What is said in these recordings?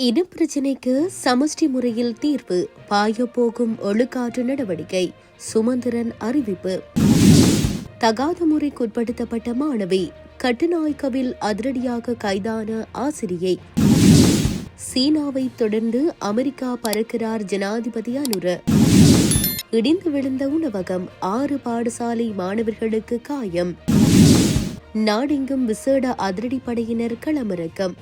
இனப்பிரச்சினைக்கு சமஷ்டி முறையில் தீர்வு பாயப்போகும் ஒழுக்காற்று நடவடிக்கை சுமந்திரன் அறிவிப்பு. தகாத முறைக்குட்படுத்தப்பட்ட மாணவி கட்டுநாயக்கவில் அதிரடியாக கைதான ஆசிரியை. சீனாவை தொடர்ந்து அமெரிக்கா பறக்கிறார் ஜனாதிபதி அனுர. இடிந்து விழுந்த உணவகம் ஆறு பாடசாலை மாணவர்களுக்கு காயம். நாடெங்கும் விசேட அதிரடிப்படையினர் களமிறக்கம்.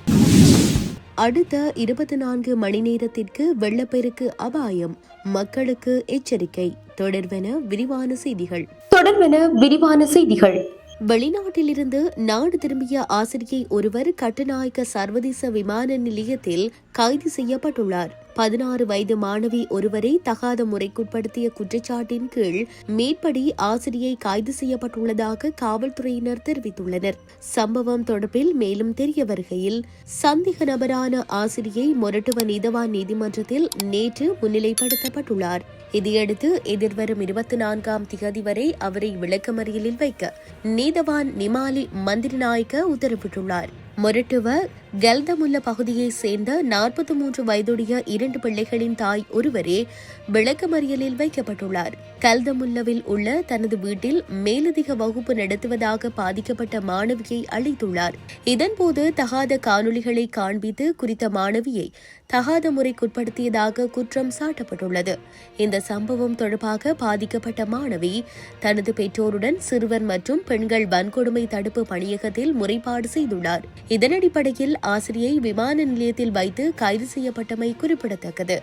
அடுத்த இருபத்தி நான்கு மணி நேரத்திற்கு வெள்ளப்பெருக்கு அபாயம். மக்களுக்கு எச்சரிக்கை. தொடர்வென விரிவான செய்திகள். தொடர்வென விரிவான செய்திகள். வெளிநாட்டிலிருந்து நாடு திரும்பிய ஆசிரியை ஒருவர் கட்டுநாயக்க சர்வதேச விமான நிலையத்தில் கைது செய்யப்பட்டுள்ளார். பதினாறு வயது மாணவி ஒருவரை தகாத முறைக்குட்படுத்திய குற்றச்சாட்டின் கீழ் மேற்படி ஆசிரியை கைது செய்யப்பட்டுள்ளதாக காவல்துறையினர் தெரிவித்துள்ளனர். சம்பவம் தொடர்பில் மேலும் தெரிய வருகையில் சந்தேக நபரான ஆசிரியை மொரட்டுவ நீதவான் நீதிமன்றத்தில் நேற்று முன்னிலைப்படுத்தப்பட்டுள்ளார். இதையடுத்து எதிர்வரும் இருபத்தி நான்காம் திகதி வரை அவரை விளக்கமறியலில் வைக்க நீதவான் நிமாலி மந்திரநாயக்க உத்தரவிட்டுள்ளார். மொரட்டுவ கல்தமுல்ல பகுதியைச் சேர்ந்த நாற்பத்தி மூன்று வயதுடைய இரண்டு பிள்ளைகளின் தாய் ஒருவரே விளக்கமறியலில் வைக்கப்பட்டுள்ளார். கல்தமுல்லவில் உள்ள தனது வீட்டில் மேலதிக வகுப்பு நடத்துவதாக பாதிக்கப்பட்ட மாணவியை அழைத்துள்ளார். இதன்போது தகாத காணொலிகளை காண்பித்து குறித்த மாணவியை தகாத முறைக்குட்படுத்தியதாக குற்றம் சாட்டப்பட்டுள்ளது. இந்த சம்பவம் தொடர்பாக பாதிக்கப்பட்ட மாணவி தனது பெற்றோருடன் சிறுவர் மற்றும் பெண்கள் வன்கொடுமை தடுப்பு பணியகத்தில் முறைப்பாடு செய்துள்ளார். இதன் அடிப்படையில் ஆசிரியை விமான நிலையத்தில் வைத்து கைது செய்யப்பட்டமை குறிப்பிடத்தக்கது.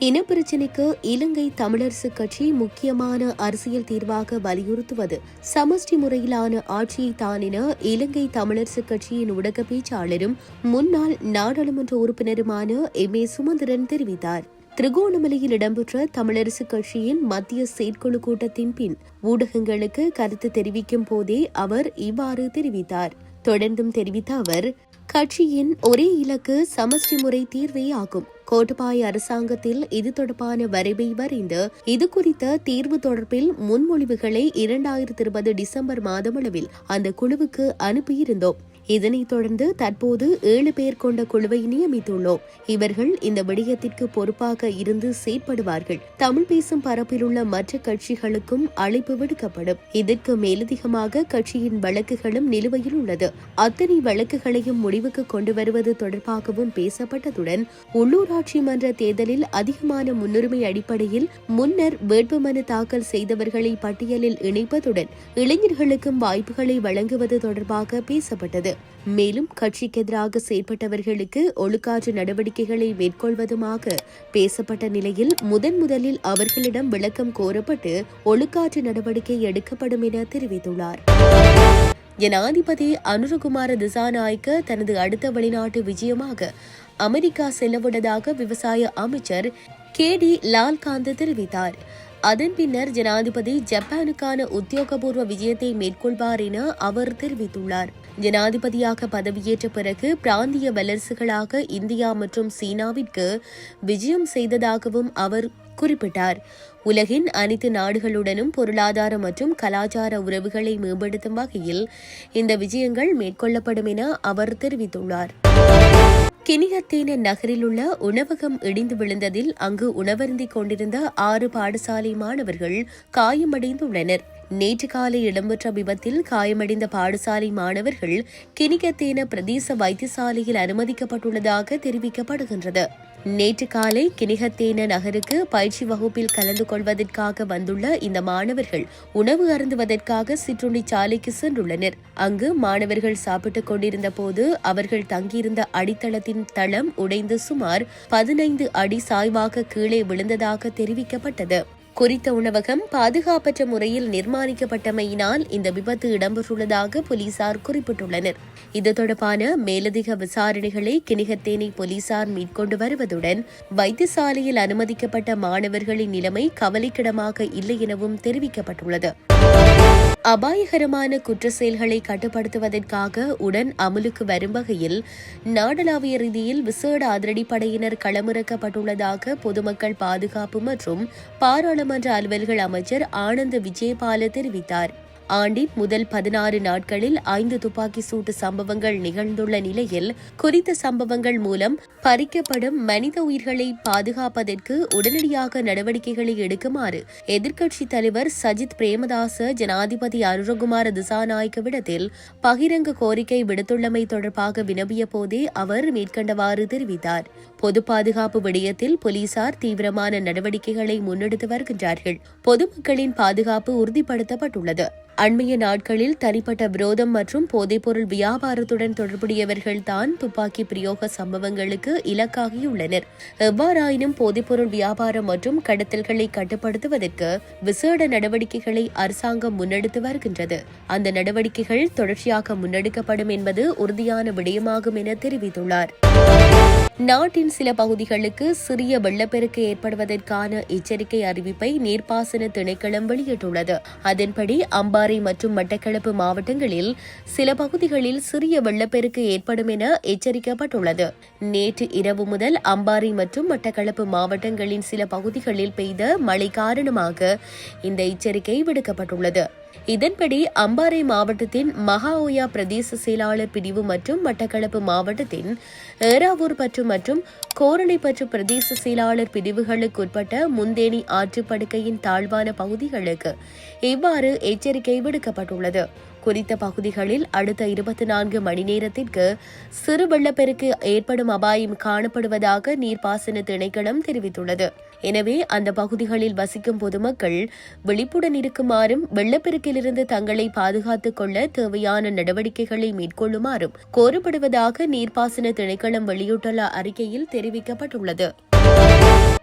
இனப்பிரச்சினைக்கு இலங்கை தமிழரசு கட்சி முக்கியமான அரசியல் தீர்வாக வலியுறுத்துவது சமஷ்டி முறையிலான ஆட்சியை தான் என இலங்கை தமிழரசு கட்சியின் ஊடக பேச்சாளரும் முன்னாள் நாடாளுமன்ற உறுப்பினருமான எம். ஏ. சுமந்திரன் தெரிவித்தார். திருகோணமலையில் இடம்பெற்ற தமிழரசு கட்சியின் மத்திய செயற்குழு கூட்டத்தின் பின் ஊடகங்களுக்கு கருத்து தெரிவிக்கும் போதே அவர் இவ்வாறு தெரிவித்தார். தொடர்ந்தும் தெரிவித்த அவர் கட்சியின் ஒரே இலக்கு சமஷ்டி முறை தீர்வே ஆகும். கோட்டபாய அரசாங்கத்தில் இது தொடர்பான வரைவை வரைந்து இது குறித்த தீர்வு தொடர்பில் முன்மொழிவுகளை இரண்டாயிரத்தி இருபது டிசம்பர் மாதமளவில் அந்த குழுவுக்கு அனுப்பியிருந்தோம். இதனைத் தொடர்ந்து தற்போது ஏழு பேர் கொண்ட குழுவை நியமித்துள்ளோம். இவர்கள் இந்த விடயத்திற்கு பொறுப்பாக இருந்து செயற்படுவார்கள். தமிழ் பேசும் பரப்பிலுள்ள மற்ற கட்சிகளுக்கும் அழைப்பு விடுக்கப்படும். இதற்கு மேலதிகமாக கட்சியின் வழக்குகளும் நிலுவையில் உள்ளது. அத்தனை வழக்குகளையும் முடிவுக்கு கொண்டு வருவது தொடர்பாகவும் பேசப்பட்டதுடன் உள்ளூராட்சி மன்ற தேர்தலில் அதிகமான முன்னுரிமை அடிப்படையில் முன்னர் வேட்புமனு தாக்கல் செய்தவர்களை பட்டியலில் இணைப்பதுடன் இளைஞர்களுக்கும் வாய்ப்புகளை வழங்குவது தொடர்பாக பேசப்பட்டது. மேலும் கட்சிக்கு எதிராக செயற்பட்டவர்களுக்கு ஒழுக்காற்று நடவடிக்கைகளை மேற்கொள்வதுமாக பேசப்பட்ட நிலையில் முதன் முதலில் அவர்களிடம் விளக்கம் கோரப்பட்டு ஒழுக்காற்று நடவடிக்கை எடுக்கப்படும் என தெரிவித்துள்ளார். ஜனாதிபதி அனுரகுமார திசாநாயக்க தனது அடுத்த வெளிநாட்டு விஜயமாக அமெரிக்கா செல்லவுள்ளதாக விவசாய அமைச்சர் கே டி லால்காந்த் தெரிவித்தார். அதன் பின்னர் ஜனாதிபதி ஜப்பானுக்கான உத்தியோகபூர்வ விஜயத்தை மேற்கொள்வார் என அவர் தெரிவித்துள்ளார். ஜனாதிபதியாக பதவியேற்ற பிறகு பிராந்திய வல்லரசுகளாக இந்தியா மற்றும் சீனாவிற்கு விஜயம் செய்ததாகவும் அவர் குறிப்பிட்டார். உலகின் அனைத்து நாடுகளுடனும் பொருளாதார மற்றும் கலாச்சார உறவுகளை மேம்படுத்தும் வகையில் இந்த விஜயங்கள் மேற்கொள்ளப்படும் என அவர் தெரிவித்துள்ளார். கினிகத்தேன நகரில் உள்ள உணவகம் இடிந்து விழுந்ததில் அங்கு உணவருந்திக் கொண்டிருந்த ஆறு பாடசாலை மாணவர்கள் காயமடைந்துள்ளனர். நேற்று காலை இடம்பெற்ற விபத்தில் காயமடைந்த பாடசாலை மாணவர்கள் கினிகத்தேன பிரதேச வைத்தியசாலையில் அனுமதிக்கப்பட்டுள்ளதாக தெரிவிக்கப்படுகின்றது. நேற்று காலை கினிகத்தேன நகருக்கு பயிற்சி வகுப்பில் கலந்து கொள்வதற்காக வந்துள்ள இந்த மாணவர்கள் உணவு அருந்துவதற்காக சிற்றுண்டி சாலைக்கு சென்றுள்ளனர். அங்கு மாணவர்கள் சாப்பிட்டுக் கொண்டிருந்த போது அவர்கள் தங்கியிருந்த அடித்தளத்தின் தளம் உடைந்து சுமார் பதினைந்து அடி சாய்வாக கீழே விழுந்ததாக தெரிவிக்கப்பட்டது. குறித்த உணவகம் பாதுகாப்பற்ற முறையில் நிர்மாணிக்கப்பட்டமையினால் இந்த விபத்து இடம்பெற்றுள்ளதாக போலீசார் குறிப்பிட்டுள்ளனர். இது தொடர்பான மேலதிக விசாரணைகளை கிணிகத்தேனை போலீசார் மேற்கொண்டு வருவதுடன் வைத்தியசாலையில் அனுமதிக்கப்பட்ட மாணவர்களின் நிலைமை கவலைக்கிடமாக இல்லை எனவும் தெரிவிக்கப்பட்டுள்ளது. அபாயகரமான குற்ற செயல்களை கட்டுப்படுத்துவதற்காக உடன் அமலுக்கு வரும் வகையில் நாடளாவிய ரீதியில் விசேட அதிரடிப்படையினர் களமிறக்கப்பட்டுள்ளதாக பொதுமக்கள் பாதுகாப்பு மற்றும் பாராளுமன்ற அலுவல்கள் அமைச்சர் ஆனந்த் விஜயபால தெரிவித்தார். ஆண்டின் முதல் பதினாறு நாட்களில் ஐந்து துப்பாக்கி சூட்டு சம்பவங்கள் நிகழ்ந்துள்ள நிலையில் குறித்த சம்பவங்கள் மூலம் பறிக்கப்படும் மனித உயிர்களை பாதுகாப்பதற்கு உடனடியாக நடவடிக்கைகளை எடுக்குமாறு எதிர்க்கட்சித் தலைவர் சஜித் பிரேமதாச ஜனாதிபதி அனுரகுமார திசாநாயக்கவிடத்தில் பகிரங்க கோரிக்கை விடுத்துள்ளமை தொடர்பாக வினவிய போதே அவர் மேற்கண்டவாறு தெரிவித்தார். பொது பாதுகாப்பு விடயத்தில் போலீசார் தீவிரமான நடவடிக்கைகளை முன்னெடுத்து வருகின்றார்கள். பொதுமக்களின் பாதுகாப்பு உறுதிப்படுத்தப்பட்டுள்ளது. அண்மைய நாட்களில் தனிப்பட்ட விரோதம் மற்றும் போதைப்பொருள் வியாபாரத்துடன் தொடர்புடையவர்கள் தான் துப்பாக்கி பிரயோக சம்பவங்களுக்கு இலக்காகியுள்ளனர். எவ்வாறாயினும் போதைப்பொருள் வியாபாரம் மற்றும் கடத்தல்களை கட்டுப்படுத்துவதற்கு விசேட நடவடிக்கைகளை அரசாங்கம் முன்னெடுத்து வருகின்றது. அந்த நடவடிக்கைகள் தொடர்ச்சியாக முன்னெடுக்கப்படும் என்பது உறுதியான விடயமாகும் என தெரிவித்துள்ளார். நாட்டின் சில பகுதிகளுக்கு சிறிய வெள்ளப்பெருக்கு ஏற்படுவதற்கான எச்சரிக்கை அறிவிப்பை நீர்ப்பாசன திணைக்களம் வெளியிட்டுள்ளது. அதன்படி அம்பாறை மற்றும் மட்டக்களப்பு மாவட்டங்களில் சில பகுதிகளில் சிறிய வெள்ளப்பெருக்கு ஏற்படும் என எச்சரிக்கப்பட்டுள்ளது. நேற்று இரவு முதல் அம்பாறை மற்றும் மட்டக்களப்பு மாவட்டங்களின் சில பகுதிகளில் பெய்த மழை காரணமாக இந்த எச்சரிக்கை விடுக்கப்பட்டுள்ளது. இதன்படி அம்பாறை மாவட்டத்தின் மகாஓயா பிரதேச செயலாளர் பிரிவு மற்றும் மட்டக்களப்பு மாவட்டத்தின் ஏறாவூர் பற்று மற்றும் கோரணைப்பற்று பிரதேச செயலாளர் பிரிவுகளுக்கு உட்பட்ட முந்தேனி ஆற்றுப்படுக்கையின் தாழ்வான பகுதிகளுக்கு இவ்வாறு எச்சரிக்கை விடுக்கப்பட்டுள்ளது. குறித்த பகுதிகளில் அடுத்த இருபத்தி நான்கு மணி நேரத்திற்கு சிறு வெள்ளப்பெருக்கு ஏற்படும் அபாயம் காணப்படுவதாக நீர்ப்பாசன திணைக்களம் தெரிவித்துள்ளது. எனவே அந்த பகுதிகளில் வசிக்கும் பொதுமக்கள் விழிப்புடன் இருக்குமாறும் வெள்ளப்பெருக்கிலிருந்து தங்களை பாதுகாத்துக் கொள்ள தேவையான நடவடிக்கைகளை மேற்கொள்ளுமாறும் கோரப்படுவதாக நீர்ப்பாசன திணைக்களம் வெளியிட்டுள்ள அறிக்கையில் தெரிவிக்கப்பட்டுள்ளது.